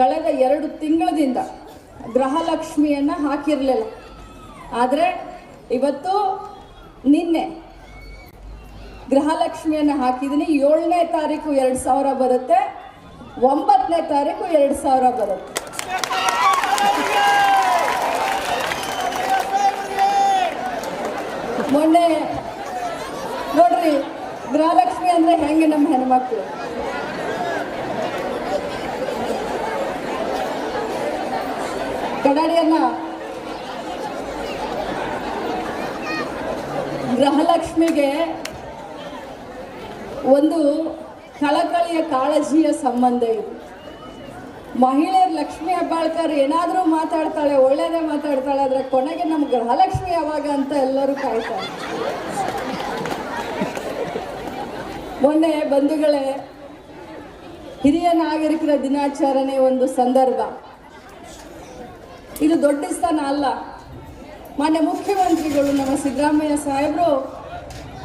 ಕಳೆದ ಎರಡು ತಿಂಗಳದಿಂದ ಗೃಹಲಕ್ಷ್ಮಿಯನ್ನು ಹಾಕಿರಲಿಲ್ಲ. ಆದರೆ ಇವತ್ತು ನಿನ್ನೆ ಗೃಹಲಕ್ಷ್ಮಿಯನ್ನು ಹಾಕಿದ್ದೀನಿ ಏಳನೇ ತಾರೀಕು ಎರಡು ಸಾವಿರ ಬರುತ್ತೆ. ಒಂಬತ್ತನೇ ತಾರೀಕು ಎರಡು ಸಾವಿರ ಬರುತ್ತೆ. ಮೊನ್ನೆ ನೋಡ್ರಿ, ಗೃಹಲಕ್ಷ್ಮಿ ಅಂದ್ರೆ ಹೆಂಗೆ ನಮ್ಮ ಹೆಣ್ಮಕ್ಳು? ಕಡಾಡಿಯನ್ನ ಗೃಹಲಕ್ಷ್ಮಿಗೆ ಒಂದು ಕಳಕಳಿಯ ಕಾಳಜಿಯ ಸಂಬಂಧ ಇದೆ. ಮಹಿಳೆಯರು ಲಕ್ಷ್ಮಿ ಹೆಬ್ಬಾಳ್ಕರ್ ಏನಾದರೂ ಮಾತಾಡ್ತಾಳೆ, ಒಳ್ಳೇದೇ ಮಾತಾಡ್ತಾಳೆ, ಆದರೆ ಕೊನೆಗೆ ನಮ್ಮ ಗೃಹಲಕ್ಷ್ಮಿ ಯಾವಾಗ ಅಂತ ಎಲ್ಲರೂ ಕಾಯ್ತಾರೆ. ಮೊನ್ನೆ ಬಂಧುಗಳೇ, ಹಿರಿಯ ನಾಗರಿಕರ ದಿನಾಚರಣೆ ಒಂದು ಸಂದರ್ಭ. ಇದು ದೊಡ್ಡ ಸ್ಥಾನ ಅಲ್ಲ. ಮಾನ್ಯ ಮುಖ್ಯಮಂತ್ರಿಗಳು ನಮ್ಮ ಸಿದ್ದರಾಮಯ್ಯ ಸಾಹೇಬರು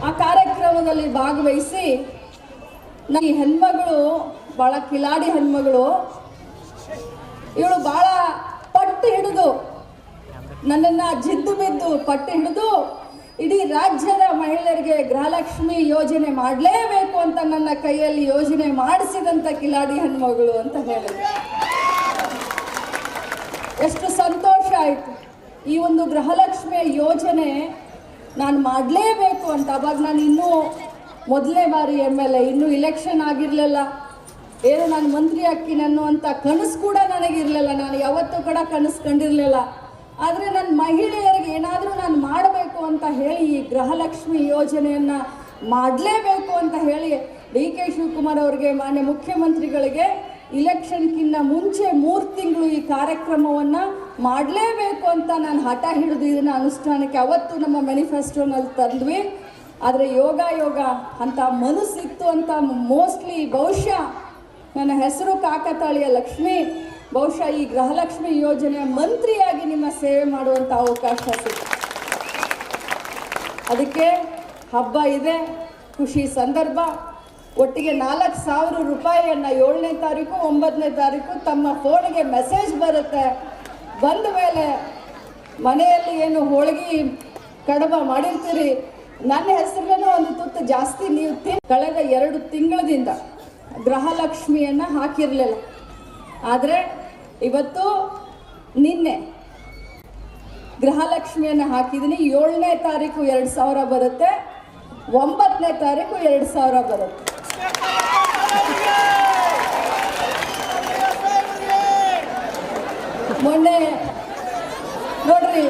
ಆ ಕಾರ್ಯಕ್ರಮದಲ್ಲಿ ಭಾಗವಹಿಸಿ ನನ್ನ ಹೆಣ್ಮಗಳು ಭಾಳ ಕಿಲಾಡಿ ಹೆಣ್ಮಗಳು, ಇವಳು ಭಾಳ ಪಟ್ಟು ಹಿಡಿದು ನನ್ನನ್ನು ಜಿದ್ದು ಬಿದ್ದು ಪಟ್ಟು ಹಿಡಿದು ಇಡೀ ರಾಜ್ಯದ ಮಹಿಳೆಯರಿಗೆ ಗೃಹಲಕ್ಷ್ಮಿ ಯೋಜನೆ ಮಾಡಲೇಬೇಕು ಅಂತ ನನ್ನ ಕೈಯಲ್ಲಿ ಯೋಜನೆ ಮಾಡಿಸಿದಂಥ ಕಿಲಾಡಿ ಹೆಣ್ಮಗಳು ಅಂತ ಹೇಳಿದ್ರು. ಎಷ್ಟು ಸಂತೋಷ ಆಯಿತು. ಈ ಒಂದು ಗೃಹಲಕ್ಷ್ಮಿಯ ಯೋಜನೆ ನಾನು ಮಾಡಲೇಬೇಕು ಅಂತ. ಅವಾಗ ನಾನು ಇನ್ನೂ ಮೊದಲನೇ ಬಾರಿ ಎಂ ಎಲ್ ಎ ಇನ್ನೂ ಇಲೆಕ್ಷನ್ ಆಗಿರಲಿಲ್ಲ. ಏನು ನಾನು ಮಂತ್ರಿ ಅಕ್ಕಿ ಅನ್ನುವಂಥ ಕನಸು ಕೂಡ ನನಗಿರಲಿಲ್ಲ. ನಾನು ಯಾವತ್ತೂ ಕೂಡ ಕನಸು ಕಂಡಿರಲಿಲ್ಲ. ಆದರೆ ನನ್ನ ಮಹಿಳೆಯರಿಗೆ ಏನಾದರೂ ನಾನು ಮಾಡಬೇಕು ಅಂತ ಹೇಳಿ ಈ ಗೃಹಲಕ್ಷ್ಮಿ ಯೋಜನೆಯನ್ನು ಮಾಡಲೇಬೇಕು ಅಂತ ಹೇಳಿ ಡಿ ಕೆ ಶಿವಕುಮಾರ್ ಅವರಿಗೆ, ಮಾನ್ಯ ಮುಖ್ಯಮಂತ್ರಿಗಳಿಗೆ ಇಲೆಕ್ಷನ್ಕಿನ್ನ ಮುಂಚೆ ಮೂರು ತಿಂಗಳು ಈ ಕಾರ್ಯಕ್ರಮವನ್ನು ಮಾಡಲೇಬೇಕು ಅಂತ ನಾನು ಹಠ ಹಿಡಿದು ಇದನ್ನು ಅನುಷ್ಠಾನಕ್ಕೆ ಅವತ್ತು ನಮ್ಮ ಮ್ಯಾನಿಫೆಸ್ಟೋನಲ್ಲಿ ತಂದ್ವಿ. ಆದರೆ ಯೋಗ ಯೋಗ ಅಂತ ಮನಸ್ಸಿತ್ತು ಅಂತ ಮೋಸ್ಟ್ಲಿ ಬಹುಶಃ ನನ್ನ ಹೆಸರು ಕಾಕತಾಳಿಯ ಲಕ್ಷ್ಮಿ. ಬಹುಶಃ ಈ ಗೃಹಲಕ್ಷ್ಮಿ ಯೋಜನೆಯ ಮಂತ್ರಿಯಾಗಿ ನಿಮ್ಮ ಸೇವೆ ಮಾಡುವಂಥ ಅವಕಾಶ ಸಿಕ್ತು. ಅದಕ್ಕೆ ಹಬ್ಬ ಇದೆ, ಖುಷಿ ಸಂದರ್ಭ. ಒಟ್ಟಿಗೆ ನಾಲ್ಕು ಸಾವಿರ ರೂಪಾಯಿಯನ್ನು ಏಳನೇ ತಾರೀಕು, ಒಂಬತ್ತನೇ ತಾರೀಕು ತಮ್ಮ ಫೋನಿಗೆ ಮೆಸೇಜ್ ಬರುತ್ತೆ. ಬಂದ ಮೇಲೆ ಮನೆಯಲ್ಲಿ ಏನು ಹೋಳಿಗೆ ಕಡಬ ಮಾಡಿರ್ತೀರಿ? ನನ್ನ ಹೆಸರಲ್ಲೂ ಒಂದು ತುತ್ತು ಜಾಸ್ತಿ ನೀವು ತಿನ್ ಕಳೆದ ಎರಡು ತಿಂಗಳದಿಂದ ಗೃಹಲಕ್ಷ್ಮಿಯನ್ನು ಹಾಕಿರಲಿಲ್ಲ. ಆದರೆ ಇವತ್ತು ನಿನ್ನೆ ಗೃಹಲಕ್ಷ್ಮಿಯನ್ನು ಹಾಕಿದ್ದೀನಿ. ಏಳನೇ ತಾರೀಕು ಎರಡು ಸಾವಿರ ಬರುತ್ತೆ, ಒಂಬತ್ತನೇ ತಾರೀಕು ಎರಡು ಸಾವಿರ ಬರುತ್ತೆ. ಮೊನ್ನೆ ನೋಡ್ರಿ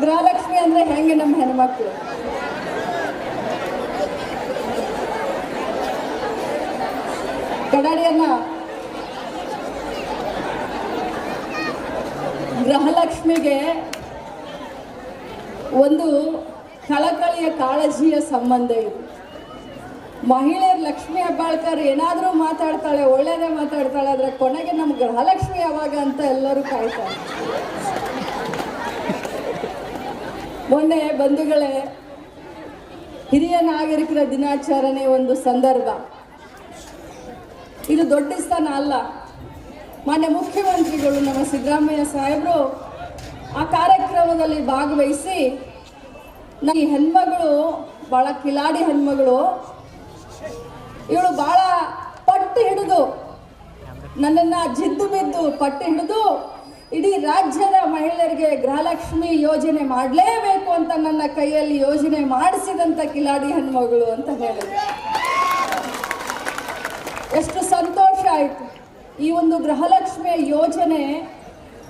ಗೃಹಲಕ್ಷ್ಮಿ ಅಂದ್ರೆ ಹೆಂಗೆ ನಮ್ಮ ಹೆಣ್ಮಕ್ಳು? ಕಡಾಡಿಯನ್ನ ಗೃಹಲಕ್ಷ್ಮಿಗೆ ಒಂದು ಕಳಕಳಿಯ ಕಾಳಜಿಯ ಸಂಬಂಧ ಇದೆ. ಮಹಿಳೆಯರು ಲಕ್ಷ್ಮಿ ಹೆಬ್ಬಾಳ್ಕರ್ ಏನಾದರೂ ಮಾತಾಡ್ತಾಳೆ, ಒಳ್ಳೇದೇ ಮಾತಾಡ್ತಾಳೆ, ಆದರೆ ಕೊನೆಗೆ ನಮ್ಮ ಗೃಹಲಕ್ಷ್ಮಿ ಯಾವಾಗ ಅಂತ ಎಲ್ಲರೂ ಕಾಯ್ತಾರೆ. ಮೊನ್ನೆ ಬಂಧುಗಳೇ, ಹಿರಿಯ ನಾಗರಿಕರ ದಿನಾಚರಣೆ ಒಂದು ಸಂದರ್ಭ. ಇದು ದೊಡ್ಡ ಸ್ಥಾನ ಅಲ್ಲ. ಮಾನ್ಯ ಮುಖ್ಯಮಂತ್ರಿಗಳು ನಮ್ಮ ಸಿದ್ದರಾಮಯ್ಯ ಸಾಹೇಬರು ಆ ಕಾರ್ಯಕ್ರಮದಲ್ಲಿ ಭಾಗವಹಿಸಿ ನಮ್ಮ ಹೆಣ್ಮಗಳು ಭಾಳ ಕಿಲಾಡಿ ಹೆಣ್ಮಗಳು ಇವಳು ಬಹಳ ಪಟ್ಟು ಹಿಡಿದು ನನ್ನನ್ನು ಜಿದ್ದು ಬಿದ್ದು ಪಟ್ಟು ಹಿಡಿದು ಇಡೀ ರಾಜ್ಯದ ಮಹಿಳೆಯರಿಗೆ ಗೃಹಲಕ್ಷ್ಮಿ ಯೋಜನೆ ಮಾಡಲೇಬೇಕು ಅಂತ ನನ್ನ ಕೈಯಲ್ಲಿ ಯೋಜನೆ ಮಾಡಿಸಿದಂಥ ಕಿಲಾಡಿ ಹೆಣ್ಮಗಳು ಅಂತ ಹೇಳಿದ್ರು. ಎಷ್ಟು ಸಂತೋಷ ಆಯಿತು. ಈ ಒಂದು ಗೃಹಲಕ್ಷ್ಮಿಯ ಯೋಜನೆ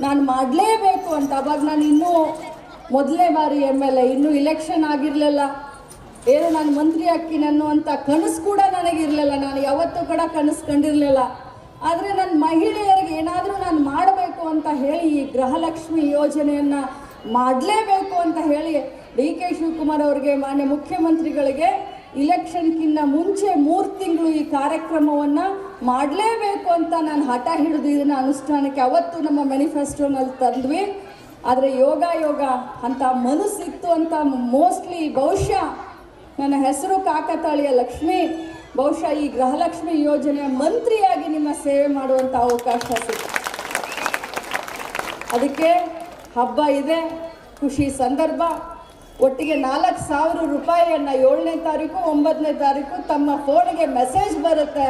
ನಾನು ಮಾಡಲೇಬೇಕು ಅಂತ. ಅವಾಗ ನಾನು ಇನ್ನೂ ಮೊದಲನೇ ಬಾರಿ ಎಂ ಎಲ್ ಎ, ಇನ್ನೂ ಇಲೆಕ್ಷನ್ ಆಗಿರಲಿಲ್ಲ. ಏನು ನಾನು ಮಂತ್ರಿ ಆಗ್ತೀನಿ ಅಂತ ಕನಸು ಕೂಡ ನನಗಿರಲಿಲ್ಲ. ನಾನು ಯಾವತ್ತೂ ಕೂಡ ಕನಸು ಕಂಡಿರಲಿಲ್ಲ. ಆದರೆ ನನ್ನ ಮಹಿಳೆಯರಿಗೆ ಏನಾದರೂ ನಾನು ಮಾಡಬೇಕು ಅಂತ ಹೇಳಿ ಈ ಗೃಹಲಕ್ಷ್ಮಿ ಯೋಜನೆಯನ್ನು ಮಾಡಲೇಬೇಕು ಅಂತ ಹೇಳಿ ಡಿ ಕೆ ಶಿವಕುಮಾರ್ ಅವರಿಗೆ, ಮಾನ್ಯ ಮುಖ್ಯಮಂತ್ರಿಗಳಿಗೆ ಇಲೆಕ್ಷನ್ಕಿನ್ನ ಮುಂಚೆ ಮೂರು ತಿಂಗಳು ಈ ಕಾರ್ಯಕ್ರಮವನ್ನು ಮಾಡಲೇಬೇಕು ಅಂತ ನಾನು ಹಠ ಹಿಡಿದು ಇದನ್ನು ಅನುಷ್ಠಾನಕ್ಕೆ ಅವತ್ತು ನಮ್ಮ ಮ್ಯಾನಿಫೆಸ್ಟೋನಲ್ಲಿ ತಂದ್ವಿ. ಆದರೆ ಯೋಗ ಯೋಗ ಅಂತ ಮನಸ್ಸಿತ್ತು ಅಂತ ಮೋಸ್ಟ್ಲಿ ಬಹುಶಃ ನನ್ನ ಹೆಸರು ಕಾಕತಾಳಿಯ ಲಕ್ಷ್ಮಿ. ಬಹುಶಃ ಈ ಗೃಹಲಕ್ಷ್ಮಿ ಯೋಜನೆಯ ಮಂತ್ರಿಯಾಗಿ ನಿಮ್ಮ ಸೇವೆ ಮಾಡುವಂಥ ಅವಕಾಶ ಸಿಗುತ್ತೆ ಅದಕ್ಕೆ ಹಬ್ಬ ಇದೆ, ಖುಷಿ ಸಂದರ್ಭ. ಒಟ್ಟಿಗೆ ನಾಲ್ಕು ಸಾವಿರ ರೂಪಾಯಿಯನ್ನು ಏಳನೇ ತಾರೀಕು, ಒಂಬತ್ತನೇ ತಾರೀಕು ತಮ್ಮ ಫೋನ್ಗೆ ಮೆಸೇಜ್ ಬರುತ್ತೆ.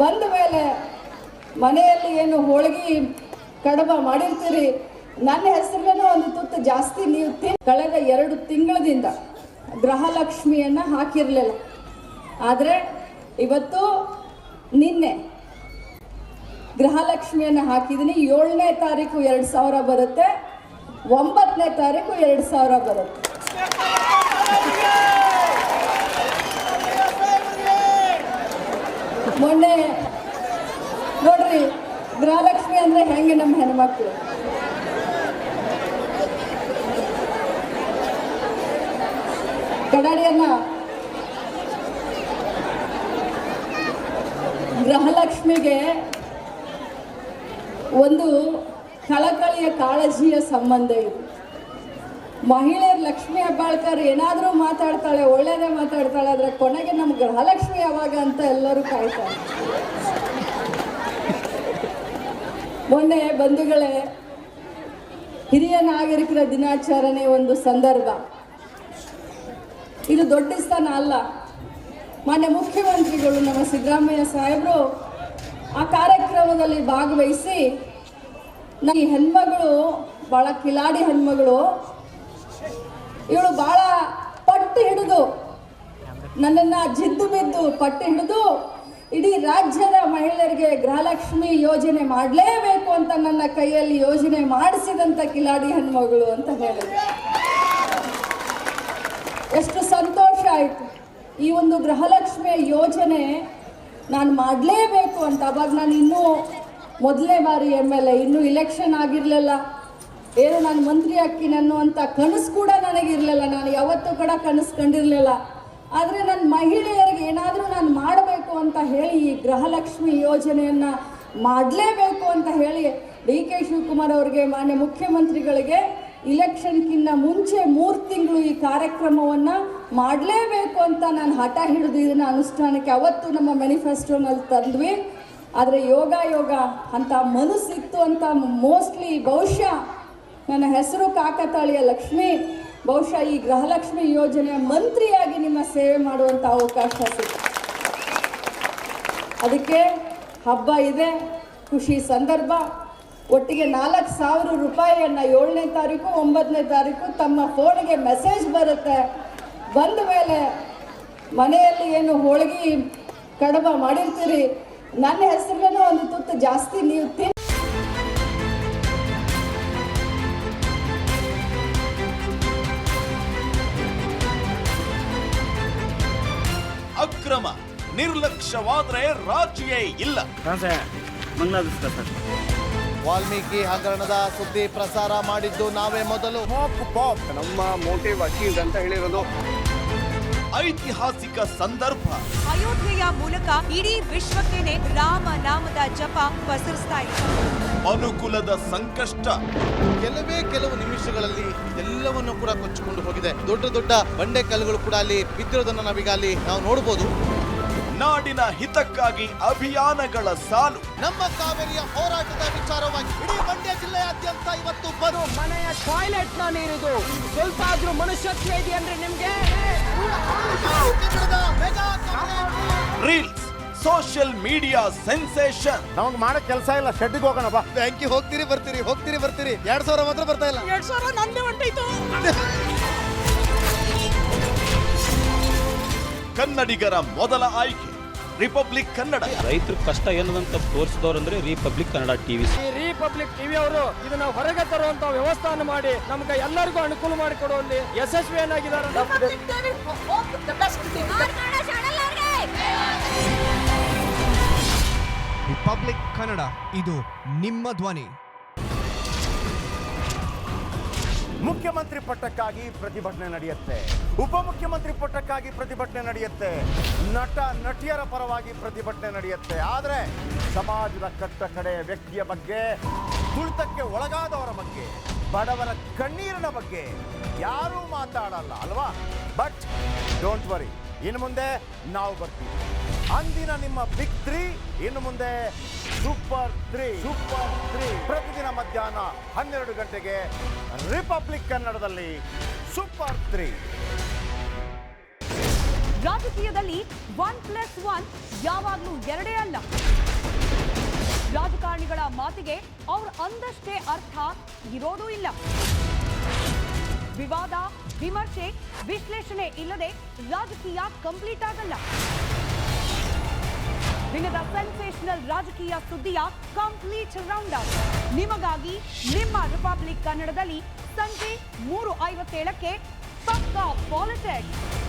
ಬಂದ ಮೇಲೆ ಮನೆಯಲ್ಲಿ ಏನು ಹೋಳಿಗೆ, ಕಡಬ ಮಾಡಿರ್ತೀರಿ. ನನ್ನ ಹೆಸರಿನ ಒಂದು ತುತ್ತು ಜಾಸ್ತಿ ನೀವು ಕಳೆದ ಎರಡು ತಿಂಗಳದಿಂದ ಗೃಹಲಕ್ಷ್ಮಿಯನ್ನು ಹಾಕಿರಲಿಲ್ಲ. ಆದರೆ ಇವತ್ತು ನಿನ್ನೆ ಗೃಹಲಕ್ಷ್ಮಿಯನ್ನು ಹಾಕಿದ್ದೀನಿ ಏಳನೇ ತಾರೀಕು ಎರಡು ಸಾವಿರ ಬರುತ್ತೆ. ಒಂಬತ್ತನೇ ತಾರೀಕು ಎರಡು ಸಾವಿರ ಬರುತ್ತೆ. ಮೊನ್ನೆ ನೋಡ್ರಿ, ಗೃಹಲಕ್ಷ್ಮಿ ಅಂದ್ರೆ ಹೆಂಗೆ ನಮ್ಮ ಹೆಣ್ಮಕ್ಳು? ಕಡಾಡಿಯನ್ನ ಗೃಹಲಕ್ಷ್ಮಿಗೆ ಒಂದು ಕಳಕಳಿಯ ಕಾಳಜಿಯ ಸಂಬಂಧ ಇದೆ. ಮಹಿಳೆಯರು ಲಕ್ಷ್ಮಿ ಹೆಬ್ಬಾಳ್ಕರ್ ಏನಾದರೂ ಮಾತಾಡ್ತಾಳೆ, ಒಳ್ಳೇದೇ ಮಾತಾಡ್ತಾಳೆ, ಆದರೆ ಕೊನೆಗೆ ನಮ್ಮ ಗೃಹಲಕ್ಷ್ಮಿ ಯಾವಾಗ ಅಂತ ಎಲ್ಲರೂ ಕಾಯ್ತಾರೆ. ಮೊನ್ನೆ ಬಂಧುಗಳೇ, ಹಿರಿಯ ನಾಗರಿಕರ ದಿನಾಚರಣೆ ಒಂದು ಸಂದರ್ಭ. ಇದು ದೊಡ್ಡ ಸ್ಥಾನ ಅಲ್ಲ. ಮಾನ್ಯ ಮುಖ್ಯಮಂತ್ರಿಗಳು ನಮ್ಮ ಸಿದ್ದರಾಮಯ್ಯ ಸಾಹೇಬರು ಆ ಕಾರ್ಯಕ್ರಮದಲ್ಲಿ ಭಾಗವಹಿಸಿ ನನ್ನ ಹೆಣ್ಮಗಳು ಭಾಳ ಕಿಲಾಡಿ ಹೆಣ್ಮಗಳು, ಇವಳು ಭಾಳ ಪಟ್ಟು ಹಿಡಿದು ನನ್ನನ್ನು ಜಿದ್ದು ಬಿದ್ದು ಪಟ್ಟು ಹಿಡಿದು ಇಡೀ ರಾಜ್ಯದ ಮಹಿಳೆಯರಿಗೆ ಗೃಹಲಕ್ಷ್ಮಿ ಯೋಜನೆ ಮಾಡಲೇಬೇಕು ಅಂತ ನನ್ನ ಕೈಯಲ್ಲಿ ಯೋಜನೆ ಮಾಡಿಸಿದಂಥ ಕಿಲಾಡಿ ಹೆಣ್ಮಗಳು ಅಂತ ಹೇಳಿದ್ರು. ಎಷ್ಟು ಸಂತೋಷ ಆಯಿತು. ಈ ಒಂದು ಗೃಹಲಕ್ಷ್ಮಿಯ ಯೋಜನೆ ನಾನು ಮಾಡಲೇಬೇಕು ಅಂತ. ಅವಾಗ ನಾನು ಇನ್ನೂ ಮೊದಲನೇ ಬಾರಿ ಎಂ ಎಲ್ ಎ ಇನ್ನೂ ಇಲೆಕ್ಷನ್ ಆಗಿರಲಿಲ್ಲ. ಏನು ನಾನು ಮಂತ್ರಿ ಆಗ್ತೀನಿ ಅನ್ನುವಂಥ ಕನಸು ಕೂಡ ನನಗಿರಲಿಲ್ಲ. ನಾನು ಯಾವತ್ತೂ ಕೂಡ ಕನಸು ಕಂಡಿರಲಿಲ್ಲ. ಆದರೆ ನನ್ನ ಮಹಿಳೆಯರಿಗೆ ಏನಾದರೂ ನಾನು ಮಾಡಬೇಕು ಅಂತ ಹೇಳಿ ಈ ಗೃಹಲಕ್ಷ್ಮಿ ಯೋಜನೆಯನ್ನು ಮಾಡಲೇಬೇಕು ಅಂತ ಹೇಳಿ ಡಿ ಕೆ ಶಿವಕುಮಾರ್ ಅವರಿಗೆ, ಮಾನ್ಯ ಮುಖ್ಯಮಂತ್ರಿಗಳಿಗೆ ಇಲೆಕ್ಷನ್ಕಿನ್ನ ಮುಂಚೆ ಮೂರು ತಿಂಗಳು ಈ ಕಾರ್ಯಕ್ರಮವನ್ನು ಮಾಡಲೇಬೇಕು ಅಂತ ನಾನು ಹಠ ಹಿಡಿದು ಇದನ್ನು ಅನುಷ್ಠಾನಕ್ಕೆ ಅವತ್ತು ನಮ್ಮ ಮ್ಯಾನಿಫೆಸ್ಟೋನಲ್ಲಿ ತಂದ್ವಿ. ಆದರೆ ಯೋಗ ಯೋಗ ಅಂತ ಮನಸ್ಸಿತ್ತು ಅಂತ ಮೋಸ್ಟ್ಲಿ ಬಹುಶಃ ನನ್ನ ಹೆಸರು ಕಾಕತಾಳಿಯ ಲಕ್ಷ್ಮಿ. ಬಹುಶಃ ಈ ಗೃಹಲಕ್ಷ್ಮಿ ಯೋಜನೆಯ ಮಂತ್ರಿಯಾಗಿ ನಿಮ್ಮ ಸೇವೆ ಮಾಡುವಂಥ ಅವಕಾಶ ಸಿಕ್ತು. ಅದಕ್ಕೆ ಹಬ್ಬ ಇದೆ, ಖುಷಿ ಸಂದರ್ಭ. ಒಟ್ಟಿಗೆ ನಾಲ್ಕು ಸಾವಿರ ರೂಪಾಯಿಯನ್ನು ಏಳನೇ ತಾರೀಕು ಒಂಬತ್ತನೇ ತಾರೀಕು ತಮ್ಮ ಫೋನಿಗೆ ಮೆಸೇಜ್ ಬರುತ್ತೆ. ಬಂದ ಮೇಲೆ ಮನೆಯಲ್ಲಿ ಏನು ಹೋಳಿಗೆ ಕಡಬ ಮಾಡಿರ್ತೀರಿ? ನನ್ನ ಹೆಸರಲ್ಲೂ ಒಂದು ತುತ್ತು ಜಾಸ್ತಿ ನೀವು ತಿನ್ ಅಕ್ರಮ ನಿರ್ಲಕ್ಷ್ಯವಾದ್ರೆ ರಾಜಿಯೇ ಇಲ್ಲ. ಮಂಗ್ಲಾದೇಶ ಸರ್. ವಾಲ್ಮೀಕಿ ಹಗರಣದ ಸುದ್ದಿ ಪ್ರಸಾರ ಮಾಡಿದ್ದು ನಾವೇ ಮೊದಲು. ನಮ್ಮ ಮೋಟಿವ್ ಅಚೀವ್ ಅಂತ ಹೇಳಿರೋದು. ಐತಿಹಾಸಿಕ ಸಂದರ್ಭ. ಅಯೋಧ್ಯೆಯ ಮೂಲಕ ಇಡೀ ವಿಶ್ವಕ್ಕೇನೆ ರಾಮ ನಾಮದ ಜಪ ಪಸರಿಸ್ತಾ ಇದೆ. ಅನುಕೂಲದ ಸಂಕಷ್ಟ. ಕೆಲವೇ ಕೆಲವು ನಿಮಿಷಗಳಲ್ಲಿ ಎಲ್ಲವನ್ನು ಕೂಡ ಕೊಚ್ಚಿಕೊಂಡು ಹೋಗಿದೆ. ದೊಡ್ಡ ದೊಡ್ಡ ಬಂಡೆ ಕಲ್ಲುಗಳು ಕೂಡ ಅಲ್ಲಿ ಬಿದ್ದಿರೋದನ್ನ ನಾವೀಗ ಅಲ್ಲಿ ನಾವು ನೋಡಬಹುದು ನಾಡಿನ ಹಿತಕ್ಕಾಗಿ ಅಭಿಯಾನಗಳ ಸಾಲು. ನಮ್ಮ ಕಾವೇರಿಯ ಹೋರಾಟದ ವಿಚಾರವಾಗಿ ಇಡೀ ಮಂಡ್ಯ ಜಿಲ್ಲೆಯಾದ್ಯಂತ ಇವತ್ತು ಬರು ಮನೆಯ ಟಾಯ್ಲೆಟ್ನ ನೀರಿದು. ಸ್ವಲ್ಪ ಆದ್ರೂ ಮನುಷ್ಯತ್ವ ಇದೆ ಅಂದ್ರೆ ನಿಮ್ಗೆ. ರೀಲ್ಸ್ ಸೋಷಿಯಲ್ ಮೀಡಿಯಾ ಸೆನ್ಸೇಷನ್ ನಮಗೆ ಮಾಡೋ ಕೆಲಸ ಇಲ್ಲ ಶೆಡ್ಗೆ ಹೋಗೋಣ ಬಾ. ಬ್ಯಾಂಕಿಗೆ ಹೋಗ್ತೀರಿ ಬರ್ತೀರಿ ಹೋಗ್ತೀರಿ ಬರ್ತೀರಿ. ಎರಡ್ ಸಾವಿರ ಮಾತ್ರ ಬರ್ತಾ ಇಲ್ಲ. ಎರಡ್ ಸಾವಿರ ನಂದೇ ಹೊಂಟೈತು ಕನ್ನಡಿಗರ ಮೊದಲ ಆಯ್ಕೆ ರಿಪಬ್ಲಿಕ್ ಕನ್ನಡ. ರೈತರು ಕಷ್ಟ ಏನದಂತ ತೋರಿಸಿದವರು ಅಂದ್ರೆ ರಿಪಬ್ಲಿಕ್ ಕನ್ನಡ ಟಿವಿ. ಈ ರಿಪಬ್ಲಿಕ್ ಟಿವಿ ಅವರು ಇದನ್ನ ಹೊರಗೆ ತರುವಂತ ವ್ಯವಸ್ಥಾನ ಮಾಡಿ ನಮ್ಗೆ ಎಲ್ಲರಿಗೂ ಅನುಕೂಲ ಮಾಡಿಕೊಡುವಲ್ಲಿ ಯಶಸ್ವಿಯನ್ನಾಗಿದ್ದಾರೆ ರಿಪಬ್ಲಿಕ್ ಕನ್ನಡ ಇದು ನಿಮ್ಮ ಧ್ವನಿ. ಮುಖ್ಯಮಂತ್ರಿ ಪಟ್ಟಕ್ಕಾಗಿ ಪ್ರತಿಭಟನೆ ನಡೆಯುತ್ತೆ. ಉಪಮುಖ್ಯಮಂತ್ರಿ ಪಟ್ಟಕ್ಕಾಗಿ ಪ್ರತಿಭಟನೆ ನಡೆಯುತ್ತೆ. ನಟ, ನಟಿಯರ ಪರವಾಗಿ ಪ್ರತಿಭಟನೆ ನಡೆಯುತ್ತೆ. ಆದರೆ ಸಮಾಜದ ಕಟ್ಟ ಕಡೆ ವ್ಯಕ್ತಿಯ ಬಗ್ಗೆ, ತುಳಿತಕ್ಕೆ ಒಳಗಾದವರ ಬಗ್ಗೆ, ಬಡವರ ಕಣ್ಣೀರಿನ ಬಗ್ಗೆ ಯಾರೂ ಮಾತಾಡಲ್ಲ, ಅಲ್ವಾ? ಬಟ್ ಡೋಂಟ್ ವರಿ ಇನ್ನು ಮುಂದೆ ನಾವು ಬರ್ತೀವಿ. ಅಂದಿನ ನಿಮ್ಮ ಬಿಗ್ ತ್ರೀ ಇನ್ನು ಮುಂದೆ ಸೂಪರ್ ತ್ರೀ ಸೂಪರ್ ತ್ರೀ ಪ್ರತಿದಿನ ಮಧ್ಯಾಹ್ನ ಹನ್ನೆರಡು ಗಂಟೆಗೆ ರಿಪಬ್ಲಿಕ್ ಕನ್ನಡದಲ್ಲಿ ಸೂಪರ್ ತ್ರೀ ರಾಜಕೀಯದಲ್ಲಿ ಒನ್ ಪ್ಲಸ್ ಒನ್ ಯಾವಾಗಲೂ ಎರಡೇ ಅಲ್ಲ. ರಾಜಕಾರಣಿಗಳ ಮಾತಿಗೆ ಅವ್ರ ಅಂದಷ್ಟೇ ಅರ್ಥ ಇರೋದೂ ಇಲ್ಲ. ವಿವಾದ, ವಿಮರ್ಶೆ, ವಿಶ್ಲೇಷಣೆ ಇಲ್ಲದೆ ರಾಜಕೀಯ ಕಂಪ್ಲೀಟ್ ಆಗಲ್ಲ. ದಿನದ ಸೆನ್ಸೇಷನಲ್ ರಾಜಕೀಯ ಸುದ್ದಿಯ ಕಂಪ್ಲೀಟ್ ರೌಂಡ್ ಅಪ್ ನಿಮಗಾಗಿ ನಿಮ್ಮ ರಿಪಬ್ಲಿಕ್ ಕನ್ನಡದಲ್ಲಿ ಸಂಜೆ ಮೂರು ಐವತ್ತೇಳಕ್ಕೆ ಪಕ್ಕಾ ಪಾಲಿಟಿಕ್ಸ್